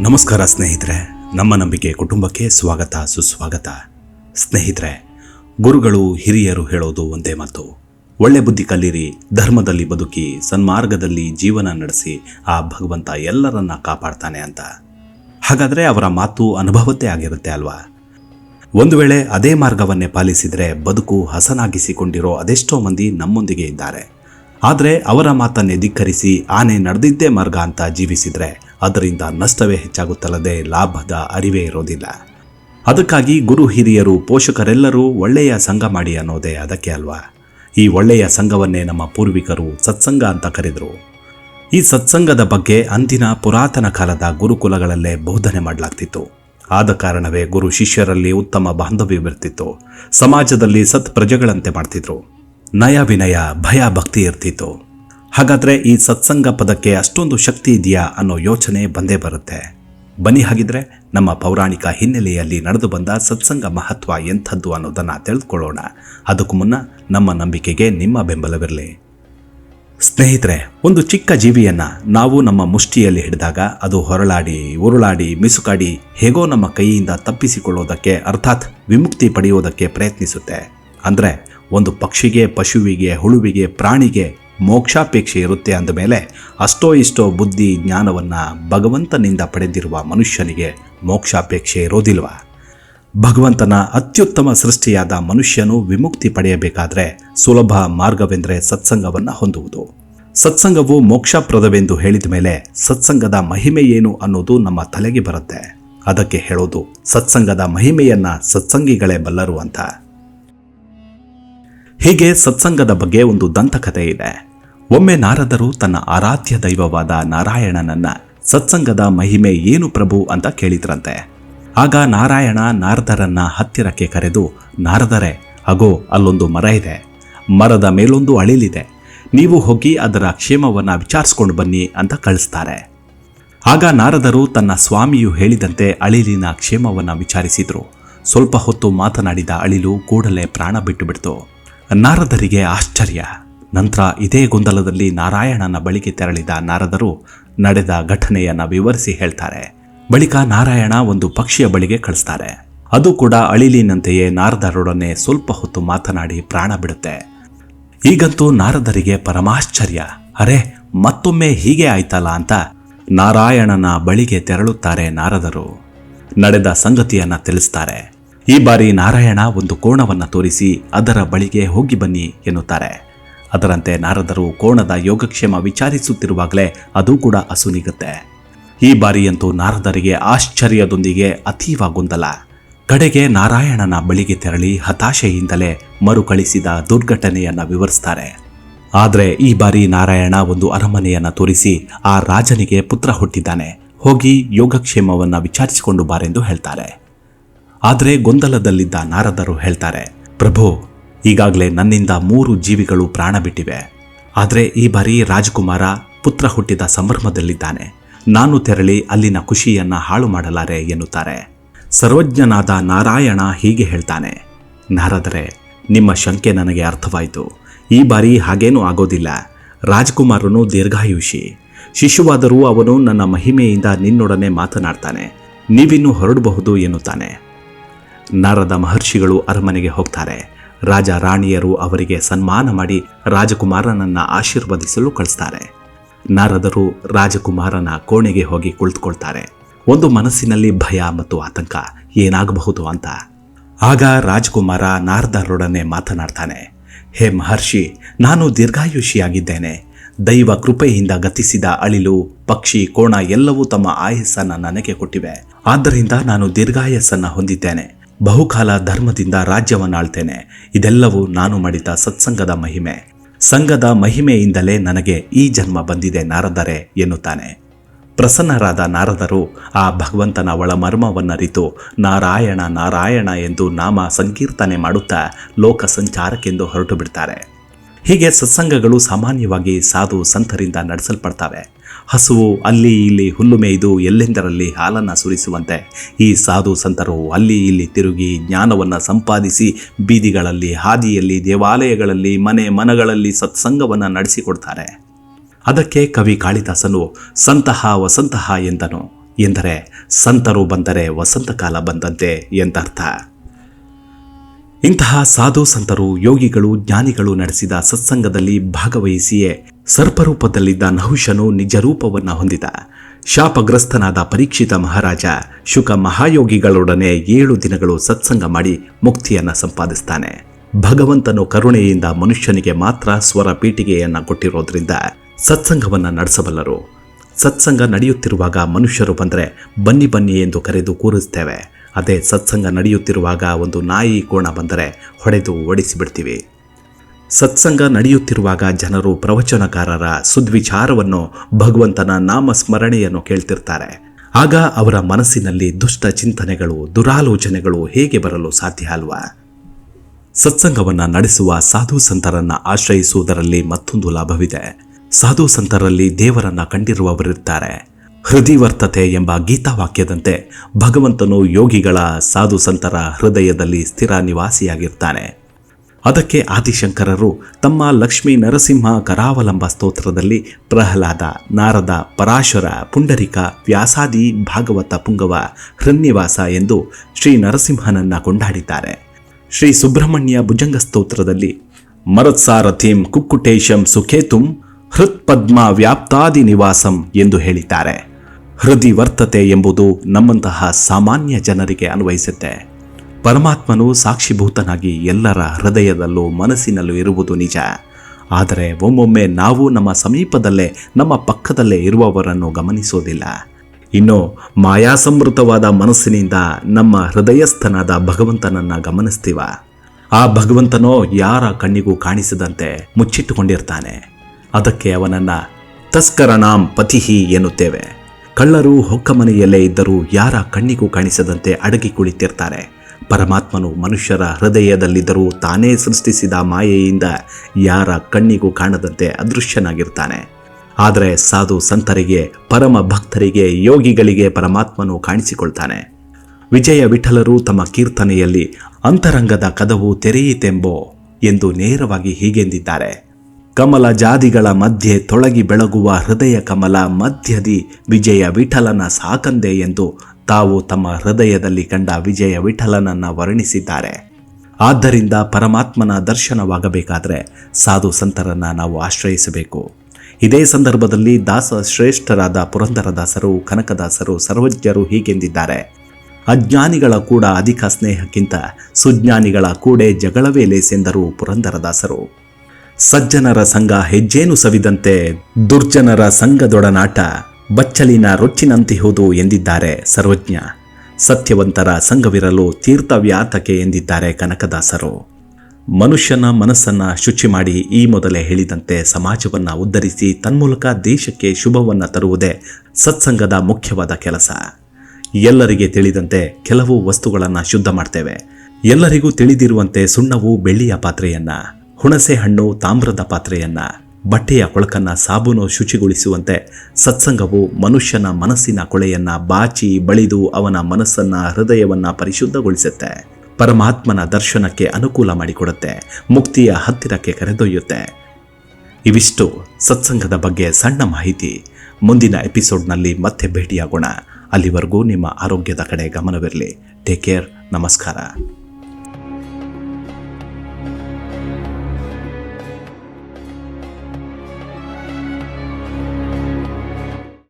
ನಮಸ್ಕಾರ ಸ್ನೇಹಿತರೆ, ನಮ್ಮ ನಂಬಿಕೆ ಕುಟುಂಬಕ್ಕೆ ಸ್ವಾಗತ, ಸುಸ್ವಾಗತ. ಸ್ನೇಹಿತರೆ, ಗುರುಗಳು, ಹಿರಿಯರು ಹೇಳೋದು ಒಂದೇ ಮಾತು. ಒಳ್ಳೆ ಬುದ್ಧಿ ಕಲೀರಿ ಧರ್ಮದಲ್ಲಿ ಬದುಕಿ, ಸನ್ಮಾರ್ಗದಲ್ಲಿ ಜೀವನ ನಡೆಸಿ, ಆ ಭಗವಂತ ಎಲ್ಲರನ್ನ ಕಾಪಾಡ್ತಾನೆ ಅಂತ. ಹಾಗಾದರೆ ಅವರ ಮಾತು ಅನುಭವತ್ತೇ ಆಗಿರುತ್ತೆ ಅಲ್ವಾ? ಒಂದು ವೇಳೆ ಅದೇ ಮಾರ್ಗವನ್ನೇ ಪಾಲಿಸಿದರೆ ಬದುಕು ಹಸನಾಗಿಸಿಕೊಂಡಿರೋ ಅದೆಷ್ಟೋ ಮಂದಿ ನಮ್ಮೊಂದಿಗೆ ಇದ್ದಾರೆ. ಆದರೆ ಅವರ ಮಾತನ್ನೇ ಧಿಕ್ಕರಿಸಿ, ಆನೆ ನಡೆದಿದ್ದೇ ಮಾರ್ಗ ಅಂತ ಜೀವಿಸಿದರೆ ಅದರಿಂದ ನಷ್ಟವೇ ಹೆಚ್ಚಾಗುತ್ತಲ್ಲದೆ ಲಾಭದ ಅರಿವೇ ಇರೋದಿಲ್ಲ. ಅದಕ್ಕಾಗಿ ಗುರು ಹಿರಿಯರು ಪೋಷಕರೆಲ್ಲರೂ ಒಳ್ಳೆಯ ಸಂಘ ಮಾಡಿ ಅನ್ನೋದೇ ಅದಕ್ಕೆ ಅಲ್ವಾ? ಈ ಒಳ್ಳೆಯ ಸಂಘವನ್ನೇ ನಮ್ಮ ಪೂರ್ವಿಕರು ಸತ್ಸಂಗ ಅಂತ ಕರೆದರು. ಈ ಸತ್ಸಂಗದ ಬಗ್ಗೆ ಅಂದಿನ ಪುರಾತನ ಕಾಲದ ಗುರುಕುಲಗಳಲ್ಲೇ ಬೋಧನೆ ಮಾಡಲಾಗ್ತಿತ್ತು. ಆದ ಕಾರಣವೇ ಗುರು ಶಿಷ್ಯರಲ್ಲಿ ಉತ್ತಮ ಬಾಂಧವ್ಯವಿರ್ತಿತ್ತು. ಸಮಾಜದಲ್ಲಿ ಸತ್ ಪ್ರಜೆಗಳಂತೆ ಮಾಡ್ತಿದ್ರು. ನಯ ವಿನಯ ಭಯ ಭಕ್ತಿ ಇರ್ತಿತ್ತು. ಹಾಗಾದ್ರೆ ಈ ಸತ್ಸಂಗ ಪದಕ್ಕೆ ಅಷ್ಟೊಂದು ಶಕ್ತಿ ಇದೆಯಾ ಅನ್ನೋ ಯೋಚನೆ ಬಂದೇ ಬರುತ್ತೆ. ಬನ್ನಿ ಹಾಗಿದ್ರೆ ನಮ್ಮ ಪೌರಾಣಿಕ ಹಿನ್ನೆಲೆಯಲ್ಲಿ ನಡೆದು ಬಂದ ಸತ್ಸಂಗ ಮಹತ್ವ ಎಂಥದ್ದು ಅನ್ನೋದನ್ನು ತಿಳಿದುಕೊಳ್ಳೋಣ. ಅದಕ್ಕೂ ಮುನ್ನ ನಮ್ಮ ನಂಬಿಕೆಗೆ ನಿಮ್ಮ ಬೆಂಬಲವಿರಲಿ. ಸ್ನೇಹಿತರೆ, ಒಂದು ಚಿಕ್ಕ ಜೀವಿಯನ್ನು ನಾವು ನಮ್ಮ ಮುಷ್ಟಿಯಲ್ಲಿ ಹಿಡಿದಾಗ ಅದು ಹೊರಳಾಡಿ, ಉರುಳಾಡಿ, ಮಿಸುಕಾಡಿ ಹೇಗೋ ನಮ್ಮ ಕೈಯಿಂದ ತಪ್ಪಿಸಿಕೊಳ್ಳೋದಕ್ಕೆ ಅರ್ಥಾತ್ ವಿಮುಕ್ತಿ ಪಡೆಯೋದಕ್ಕೆ ಪ್ರಯತ್ನಿಸುತ್ತೆ. ಅಂದರೆ ಒಂದು ಪಕ್ಷಿಗೆ, ಪಶುವಿಗೆ, ಹುಳುವಿಗೆ, ಪ್ರಾಣಿಗೆ ಮೋಕ್ಷಾಪೇಕ್ಷೆ ಇರುತ್ತೆ ಅಂದಮೇಲೆ ಅಷ್ಟೋ ಇಷ್ಟೋ ಬುದ್ಧಿ ಜ್ಞಾನವನ್ನು ಭಗವಂತನಿಂದ ಪಡೆದಿರುವ ಮನುಷ್ಯನಿಗೆ ಮೋಕ್ಷಾಪೇಕ್ಷೆ ಇರೋದಿಲ್ವ? ಭಗವಂತನ ಅತ್ಯುತ್ತಮ ಸೃಷ್ಟಿಯಾದ ಮನುಷ್ಯನು ವಿಮುಕ್ತಿ ಪಡೆಯಬೇಕಾದರೆ ಸುಲಭ ಮಾರ್ಗವೆಂದರೆ ಸತ್ಸಂಗವನ್ನು ಹೊಂದುವುದು. ಸತ್ಸಂಗವು ಮೋಕ್ಷಪ್ರದವೆಂದು ಹೇಳಿದ ಮೇಲೆ ಸತ್ಸಂಗದ ಮಹಿಮೆ ಏನು ಅನ್ನೋದು ನಮ್ಮ ತಲೆಗೆ ಬರುತ್ತೆ. ಅದಕ್ಕೆ ಹೇಳೋದು ಸತ್ಸಂಗದ ಮಹಿಮೆಯನ್ನು ಸತ್ಸಂಗಿಗಳೇ ಬಲ್ಲರು ಅಂತ. ಹೀಗೆ ಸತ್ಸಂಗದ ಬಗ್ಗೆ ಒಂದು ದಂತಕಥೆ ಇದೆ. ಒಮ್ಮೆ ನಾರದರು ತನ್ನ ಆರಾಧ್ಯ ದೈವವಾದ ನಾರಾಯಣನನ್ನ ಸತ್ಸಂಗದ ಮಹಿಮೆ ಏನು ಪ್ರಭು ಅಂತ ಕೇಳಿದ್ರಂತೆ. ಆಗ ನಾರಾಯಣ ನಾರದರನ್ನ ಹತ್ತಿರಕ್ಕೆ ಕರೆದು, ನಾರದರೆ, ಅಗೋ, ಅಲ್ಲೊಂದು ಮರ ಇದೆ. ಮರದ ಮೇಲೊಂದು ಅಳಿಲಿದೆ. ನೀವು ಹೋಗಿ ಅದರ ಕ್ಷೇಮವನ್ನು ವಿಚಾರಿಸ್ಕೊಂಡು ಬನ್ನಿ ಅಂತ ಕಳಿಸ್ತಾರೆ. ಆಗ ನಾರದರು ತನ್ನ ಸ್ವಾಮಿಯು ಹೇಳಿದಂತೆ ಅಳಿಲಿನ ಕ್ಷೇಮವನ್ನು ವಿಚಾರಿಸಿದರು. ಸ್ವಲ್ಪ ಹೊತ್ತು ಮಾತನಾಡಿದ ಅಳಿಲು ಕೂಡಲೇ ಪ್ರಾಣ ಬಿಟ್ಟುಬಿಡ್ತು. ನಾರದರಿಗೆ ಆಶ್ಚರ್ಯ. ನಂತರ ಇದೇ ಗೊಂದಲದಲ್ಲಿ ನಾರಾಯಣನ ಬಳಿಗೆ ತೆರಳಿದ ನಾರದರು ನಡೆದ ಘಟನೆಯನ್ನು ವಿವರಿಸಿ ಹೇಳ್ತಾರೆ. ಬಳಿಕ ನಾರಾಯಣ ಒಂದು ಪಕ್ಷಿಯ ಬಳಿಗೆ ಕಳಿಸ್ತಾರೆ. ಅದು ಕೂಡ ಅಳಿಲಿನಂತೆಯೇ ನಾರದರೊಡನೆ ಸ್ವಲ್ಪ ಹೊತ್ತು ಮಾತನಾಡಿ ಪ್ರಾಣ ಬಿಡುತ್ತೆ. ಈಗಂತೂ ನಾರದರಿಗೆ ಪರಮಾಶ್ಚರ್ಯ. ಅರೆ, ಮತ್ತೊಮ್ಮೆ ಹೀಗೆ ಆಯ್ತಲ್ಲ ಅಂತ ನಾರಾಯಣನ ಬಳಿಗೆ ತೆರಳುತ್ತಾರೆ ನಾರದರು. ನಡೆದ ಸಂಗತಿಯನ್ನು ತಿಳಿಸ್ತಾರೆ. ಈ ಬಾರಿ ನಾರಾಯಣ ಒಂದು ಕೋಣವನ್ನ ತೋರಿಸಿ ಅದರ ಬಳಿಗೆ ಹೋಗಿ ಬನ್ನಿ ಎನ್ನುತ್ತಾರೆ. ಅದರಂತೆ ನಾರದರು ಕೋಣದ ಯೋಗಕ್ಷೇಮ ವಿಚಾರಿಸುತ್ತಿರುವಾಗಲೇ ಅದು ಕೂಡ ಅಸುನಿಗುತ್ತೆ ಈ ಬಾರಿಯಂತೂ ನಾರದರಿಗೆ ಆಶ್ಚರ್ಯದೊಂದಿಗೆ ಅತೀವ ಗೊಂದಲ. ಕಡೆಗೆ ನಾರಾಯಣನ ಬಳಿಗೆ ತೆರಳಿ ಹತಾಶೆಯಿಂದಲೇ ಮರುಕಳಿಸಿದ ದುರ್ಘಟನೆಯನ್ನ ವಿವರಿಸ್ತಾರೆ. ಆದರೆ ಈ ಬಾರಿ ನಾರಾಯಣ ಒಂದು ಅರಮನೆಯನ್ನ ತೋರಿಸಿ ಆ ರಾಜನಿಗೆ ಪುತ್ರ ಹುಟ್ಟಿದ್ದಾನೆ. ಹೋಗಿ ಯೋಗಕ್ಷೇಮವನ್ನ ವಿಚಾರಿಸಿಕೊಂಡು ಬಾರೆಂದು ಹೇಳ್ತಾರೆ. ಆದರೆ ಗೊಂದಲದಲ್ಲಿದ್ದ ನಾರದರು ಹೇಳ್ತಾರೆ, ಪ್ರಭು ಈಗಾಗಲೇ ನನ್ನಿಂದ ಮೂರು ಜೀವಿಗಳು ಪ್ರಾಣ ಬಿಟ್ಟಿವೆ. ಆದರೆ ಈ ಬಾರಿ ರಾಜಕುಮಾರ ಪುತ್ರ ಹುಟ್ಟಿದ ಸಂಭ್ರಮದಲ್ಲಿದ್ದಾನೆ. ನಾನು ತೆರಳಿ ಅಲ್ಲಿನ ಖುಷಿಯನ್ನ ಹಾಳು ಮಾಡಲಾರೆ ಎನ್ನುತ್ತಾರೆ. ಸರ್ವಜ್ಞನಾದ ನಾರಾಯಣ ಹೀಗೆ ಹೇಳ್ತಾನೆ. ನಾರದರೆ, ನಿಮ್ಮ ಶಂಕೆ ನನಗೆ ಅರ್ಥವಾಯಿತು. ಈ ಬಾರಿ ಹಾಗೇನೂ ಆಗೋದಿಲ್ಲ. ರಾಜಕುಮಾರನು ದೀರ್ಘಾಯುಷಿ. ಶಿಶುವಾದರೂ ಅವನು ನನ್ನ ಮಹಿಮೆಯಿಂದ ನಿನ್ನೊಡನೆ ಮಾತನಾಡ್ತಾನೆ. ನೀವಿನ್ನೂ ಹೊರಡಬಹುದು ಎನ್ನುತ್ತಾನೆ. ನಾರದ ಮಹರ್ಷಿಗಳು ಅರಮನೆಗೆ ಹೋಗ್ತಾರೆ. ರಾಜ ರಾಣಿಯರು ಅವರಿಗೆ ಸನ್ಮಾನ ಮಾಡಿ ರಾಜಕುಮಾರನನ್ನ ಆಶೀರ್ವದಿಸಲು ಕಳಿಸ್ತಾರೆ. ನಾರದರು ರಾಜಕುಮಾರನ ಕೋಣೆಗೆ ಹೋಗಿ ಕುಳಿತುಕೊಳ್ತಾರೆ. ಒಂದು ಮನಸ್ಸಿನಲ್ಲಿ ಭಯ ಮತ್ತು ಆತಂಕ ಏನಾಗಬಹುದು ಅಂತ. ಆಗ ರಾಜಕುಮಾರ ನಾರದರೊಡನೆ ಮಾತನಾಡ್ತಾನೆ, ಹೇ ಮಹರ್ಷಿ, ನಾನು ದೀರ್ಘಾಯುಷಿಯಾಗಿದ್ದೇನೆ. ದೈವ ಕೃಪೆಯಿಂದ ಗತಿಸಿದ ಅಳಿಲು, ಪಕ್ಷಿ, ಕೋಣ ಎಲ್ಲವೂ ತಮ್ಮ ಆಯಸ್ಸನ್ನು ನನಗೆ ಕೊಟ್ಟಿವೆ. ಆದ್ದರಿಂದ ನಾನು ದೀರ್ಘಾಯಸ್ಸನ್ನು ಹೊಂದಿದ್ದೇನೆ. ಬಹುಕಾಲ ಧರ್ಮದಿಂದ ರಾಜ್ಯವನ್ನಾಳ್ತೇನೆ. ಇದೆಲ್ಲವೂ ನಾನು ಮಾಡಿದ ಸತ್ಸಂಗದ ಮಹಿಮೆ. ಸಂಘದ ಮಹಿಮೆಯಿಂದಲೇ ನನಗೆ ಈ ಜನ್ಮ ಬಂದಿದೆ ನಾರದರೆ ಎನ್ನುತ್ತಾನೆ. ಪ್ರಸನ್ನರಾದ ನಾರದರು ಆ ಭಗವಂತನ ಒಳಮರ್ಮವನ್ನರಿತು ನಾರಾಯಣ ನಾರಾಯಣ ಎಂದು ನಾಮ ಸಂಕೀರ್ತನೆ ಮಾಡುತ್ತಾ ಲೋಕ ಸಂಚಾರಕ್ಕೆಂದು ಹೊರಟು ಬಿಡ್ತಾರೆ ಹೀಗೆ ಸತ್ಸಂಗಗಳು ಸಾಮಾನ್ಯವಾಗಿ ಸಾಧು ಸಂತರಿಂದ ನಡೆಸಲ್ಪಡ್ತವೆ. ಹಸುವು ಅಲ್ಲಿ ಇಲ್ಲಿ ಹುಲ್ಲು ಮೇಯ್ದು ಎಲ್ಲೆಂದರಲ್ಲಿ ಹಾಲನ್ನು ಸುರಿಸುವಂತೆ. ಈ ಸಾಧು ಸಂತರು ಅಲ್ಲಿ ಇಲ್ಲಿ ತಿರುಗಿ ಜ್ಞಾನವನ್ನು ಸಂಪಾದಿಸಿ ಬೀದಿಗಳಲ್ಲಿ, ಹಾದಿಯಲ್ಲಿ, ದೇವಾಲಯಗಳಲ್ಲಿ, ಮನೆ ಮನಗಳಲ್ಲಿ ಸತ್ಸಂಗವನ್ನು ನಡೆಸಿಕೊಡ್ತಾರೆ. ಅದಕ್ಕೆ ಕವಿ ಕಾಳಿದಾಸನು, ಸಂತಹ ವಸಂತಹ ಎಂದನು. ಎಂದರೆ, ಸಂತರು ಬಂದರೆ ವಸಂತಕಾಲ ಬಂದಂತೆ ಎಂದರ್ಥ. ಇಂತಹ ಸಾಧು ಸಂತರು ಯೋಗಿಗಳು, ಜ್ಞಾನಿಗಳು ನಡೆಸಿದ ಸತ್ಸಂಗದಲ್ಲಿ ಭಾಗವಹಿಸಿಯೇ ಸರ್ಪರೂಪದಲ್ಲಿದ್ದ ನಹುಷನು ನಿಜ ರೂಪವನ್ನು ಹೊಂದಿದ. ಶಾಪಗ್ರಸ್ತನಾದ ಪರೀಕ್ಷಿತ ಮಹಾರಾಜ ಶುಕ ಮಹಾಯೋಗಿಗಳೊಡನೆ ಏಳು ದಿನಗಳು ಸತ್ಸಂಗ ಮಾಡಿ ಮುಕ್ತಿಯನ್ನು ಸಂಪಾದಿಸ್ತಾನೆ. ಭಗವಂತನು ಕರುಣೆಯಿಂದ ಮನುಷ್ಯನಿಗೆ ಮಾತ್ರ ಸ್ವರ ಪೀಠಿಗೆಯನ್ನು ಕೊಟ್ಟಿರೋದ್ರಿಂದ ಸತ್ಸಂಗವನ್ನು ನಡೆಸಬಲ್ಲರು. ಸತ್ಸಂಗ ನಡೆಯುತ್ತಿರುವಾಗ ಮನುಷ್ಯರು ಬಂದರೆ ಬನ್ನಿ ಬನ್ನಿ ಎಂದು ಕರೆದು ಕೂರಿಸ್ತೇವೆ. ಅದೇ ಸತ್ಸಂಗ ನಡೆಯುತ್ತಿರುವಾಗ ಒಂದು ನಾಯಿ ಕೋಣ ಬಂದರೆ ಹೊಡೆದು ಓಡಿಸಿಬಿಡ್ತೀವಿ. ಸತ್ಸಂಗ ನಡೆಯುತ್ತಿರುವಾಗ ಜನರು ಪ್ರವಚನಕಾರರ ಸುದ್ವಿಚಾರವನ್ನು ಭಗವಂತನ ನಾಮ ಸ್ಮರಣೆಯನ್ನು ಕೇಳ್ತಿರ್ತಾರೆ. ಆಗ ಅವರ ಮನಸ್ಸಿನಲ್ಲಿ ದುಷ್ಟ ಚಿಂತನೆಗಳು, ದುರಾಲೋಚನೆಗಳು ಹೇಗೆ ಬರಲು ಸಾಧ್ಯ ಅಲ್ವಾ? ಸತ್ಸಂಗವನ್ನು ನಡೆಸುವ ಸಾಧು ಸಂತರನ್ನ ಆಶ್ರಯಿಸುವುದರಲ್ಲಿ ಮತ್ತೊಂದು ಲಾಭವಿದೆ. ಸಾಧು ಸಂತರಲ್ಲಿ ದೇವರನ್ನ ಕಂಡಿರುವವರಿರ್ತಾರೆ. ಹೃದಯವರ್ತತೆ ಎಂಬ ಗೀತಾವಾಕ್ಯದಂತೆ ಭಗವಂತನು ಯೋಗಿಗಳ ಸಾಧು ಸಂತರ ಹೃದಯದಲ್ಲಿ ಸ್ಥಿರ ನಿವಾಸಿಯಾಗಿರ್ತಾನೆ. ಅದಕ್ಕೆ ಆದಿಶಂಕರರು ತಮ್ಮ ಲಕ್ಷ್ಮೀ ನರಸಿಂಹ ಕರಾವಲಂಬ ಸ್ತೋತ್ರದಲ್ಲಿ ಪ್ರಹ್ಲಾದ, ನಾರದ, ಪರಾಶರ, ಪುಂಡರಿಕ, ವ್ಯಾಸಾದಿ, ಭಾಗವತ ಪುಂಗವ ಹೃನ್ಯವಾಸ ಎಂದು ಶ್ರೀ ನರಸಿಂಹನನ್ನ ಕೊಂಡಾಡಿದ್ದಾರೆ. ಶ್ರೀ ಸುಬ್ರಹ್ಮಣ್ಯ ಭುಜಂಗ ಸ್ತೋತ್ರದಲ್ಲಿ ಮರತ್ಸಾರಥಿಂ ಕುಕ್ಕುಟೇಶಂ ಸುಖೇತುಂ ಹೃತ್ಪದ್ಮ ವ್ಯಾಪ್ತಾದಿ ನಿವಾಸಂ ಎಂದು ಹೇಳಿದ್ದಾರೆ. ಹೃದಿ ವರ್ತತೆ ಎಂಬುದು ನಮ್ಮಂತಹ ಸಾಮಾನ್ಯ ಜನರಿಗೆ ಅನ್ವಯಿಸುತ್ತೆ. ಪರಮಾತ್ಮನು ಸಾಕ್ಷಿಭೂತನಾಗಿ ಎಲ್ಲರ ಹೃದಯದಲ್ಲೂ ಮನಸ್ಸಿನಲ್ಲೂ ಇರುವುದು ನಿಜ. ಆದರೆ ಒಮ್ಮೊಮ್ಮೆ ನಾವು ನಮ್ಮ ಸಮೀಪದಲ್ಲೇ, ನಮ್ಮ ಪಕ್ಕದಲ್ಲೇ ಇರುವವರನ್ನು ಗಮನಿಸೋದಿಲ್ಲ ಇನ್ನು ಮಾಯಾಸಮೃತವಾದ ಮನಸ್ಸಿನಿಂದ ನಮ್ಮ ಹೃದಯಸ್ಥನಾದ ಭಗವಂತನನ್ನ ಗಮನಿಸ್ತೀವ. ಆ ಭಗವಂತನೋ ಯಾರ ಕಣ್ಣಿಗೂ ಕಾಣಿಸದಂತೆ ಮುಚ್ಚಿಟ್ಟುಕೊಂಡಿರ್ತಾನೆ. ಅದಕ್ಕೆ ಅವನನ್ನ ತಸ್ಕರನಾಂ ಪತಿಹಿ ಎನ್ನುತ್ತೇವೆ. ಕಳ್ಳರು ಹೊಕ್ಕ ಮನೆಯಲ್ಲೇ ಇದ್ದರೂ ಯಾರ ಕಣ್ಣಿಗೂ ಕಾಣಿಸದಂತೆ ಅಡಗಿ ಕುಳಿತಿರ್ತಾರೆ. ಪರಮಾತ್ಮನು ಮನುಷ್ಯರ ಹೃದಯದಲ್ಲಿದ್ದರೂ ತಾನೇ ಸೃಷ್ಟಿಸಿದ ಮಾಯೆಯಿಂದ ಯಾರ ಕಣ್ಣಿಗೂ ಕಾಣದಂತೆ ಅದೃಶ್ಯನಾಗಿರ್ತಾನೆ. ಆದರೆ ಸಾಧು ಸಂತರಿಗೆ, ಪರಮ ಭಕ್ತರಿಗೆ, ಯೋಗಿಗಳಿಗೆ ಪರಮಾತ್ಮನು ಕಾಣಿಸಿಕೊಳ್ತಾನೆ. ವಿಜಯ ವಿಠಲರು ತಮ್ಮ ಕೀರ್ತನೆಯಲ್ಲಿ, ಅಂತರಂಗದ ಕದವು ತೆರೆಯಿತೆಂಬೋ ಎಂದು ನೇರವಾಗಿ ಹೀಗೆಂದಿದ್ದಾರೆ. ಕಮಲ ಜಾದಿಗಳ ಮಧ್ಯೆ ತೊಳಗಿ ಬೆಳಗುವ ಹೃದಯ ಕಮಲ ಮಧ್ಯದಿ ವಿಜಯ ವಿಠಲನ ಸಾಕಂದೆ ಎಂದು ತಾವು ತಮ್ಮ ಹೃದಯದಲ್ಲಿ ಕಂಡ ವಿಜಯ ವಿಠಲನನ್ನ ವರ್ಣಿಸಿದ್ದಾರೆ. ಆದ್ದರಿಂದ ಪರಮಾತ್ಮನ ದರ್ಶನವಾಗಬೇಕಾದರೆ ಸಾಧು ಸಂತರನ್ನ ನಾವು ಆಶ್ರಯಿಸಬೇಕು. ಇದೇ ಸಂದರ್ಭದಲ್ಲಿ ದಾಸ ಶ್ರೇಷ್ಠರಾದ ಪುರಂದರದಾಸರು, ಕನಕದಾಸರು, ಸರ್ವಜ್ಞರು ಹೀಗೆಂದಿದ್ದಾರೆ. ಅಜ್ಞಾನಿಗಳ ಕೂಡ ಅಧಿಕ ಸ್ನೇಹಕ್ಕಿಂತ ಸುಜ್ಞಾನಿಗಳ ಕೂಡೆ ಜಗಳವೇ ಲೇಸೆಂದರು ಪುರಂದರದಾಸರು. ಸಜ್ಜನರ ಸಂಘ ಹೆಜ್ಜೇನು ಸವಿದಂತೆ ದುರ್ಜನರ ಸಂಘದೊಡನಾಟ ಬಚ್ಚಲಿನ ರೊಚ್ಚಿನಂತಿಹುದು ಎಂದಿದ್ದಾರೆ ಸರ್ವಜ್ಞ. ಸತ್ಯವಂತರ ಸಂಘವಿರಲು ತೀರ್ಥವ್ಯಾತಕೆ ಎಂದಿದ್ದಾರೆ ಕನಕದಾಸರು. ಮನುಷ್ಯನ ಮನಸ್ಸನ್ನು ಶುಚಿ ಮಾಡಿ ಈ ಮೊದಲೇ ಹೇಳಿದಂತೆ ಸಮಾಜವನ್ನು ಉದ್ಧರಿಸಿ ತನ್ಮೂಲಕ ದೇಶಕ್ಕೆ ಶುಭವನ್ನು ತರುವುದೇ ಸತ್ಸಂಗದ ಮುಖ್ಯವಾದ ಕೆಲಸ. ಎಲ್ಲರಿಗೆ ತಿಳಿದಂತೆ ಕೆಲವು ವಸ್ತುಗಳನ್ನು ಶುದ್ಧ ಮಾಡ್ತೇವೆ. ಎಲ್ಲರಿಗೂ ತಿಳಿದಿರುವಂತೆ ಸುಣ್ಣವು ಬೆಳ್ಳಿಯ ಪಾತ್ರೆಯನ್ನ, ಹುಣಸೆ ಹಣ್ಣು ತಾಮ್ರದ ಪಾತ್ರೆಯನ್ನ ಬಟ್ಟೆಯ ಕೊಳಕನ್ನು ಸಾಬೂನು ಶುಚಿಗೊಳಿಸುವಂತೆ ಸತ್ಸಂಗವು ಮನುಷ್ಯನ ಮನಸ್ಸಿನ ಕೊಳೆಯನ್ನು ಬಾಚಿ ಬಳಿದು ಅವನ ಮನಸ್ಸನ್ನ ಹೃದಯವನ್ನ ಪರಿಶುದ್ಧಗೊಳಿಸುತ್ತೆ. ಪರಮಾತ್ಮನ ದರ್ಶನಕ್ಕೆ ಅನುಕೂಲ ಮಾಡಿಕೊಡುತ್ತೆ, ಮುಕ್ತಿಯ ಹತ್ತಿರಕ್ಕೆ ಕರೆದೊಯ್ಯುತ್ತೆ. ಇವಿಷ್ಟು ಸತ್ಸಂಗದ ಬಗ್ಗೆ ಸಣ್ಣ ಮಾಹಿತಿ. ಮುಂದಿನ ಎಪಿಸೋಡ್ನಲ್ಲಿ ಮತ್ತೆ ಭೇಟಿಯಾಗೋಣ. ಅಲ್ಲಿವರೆಗೂ ನಿಮ್ಮ ಆರೋಗ್ಯದ ಕಡೆ ಗಮನವಿರಲಿ. ಟೇಕ್ ಕೇರ್, ನಮಸ್ಕಾರ.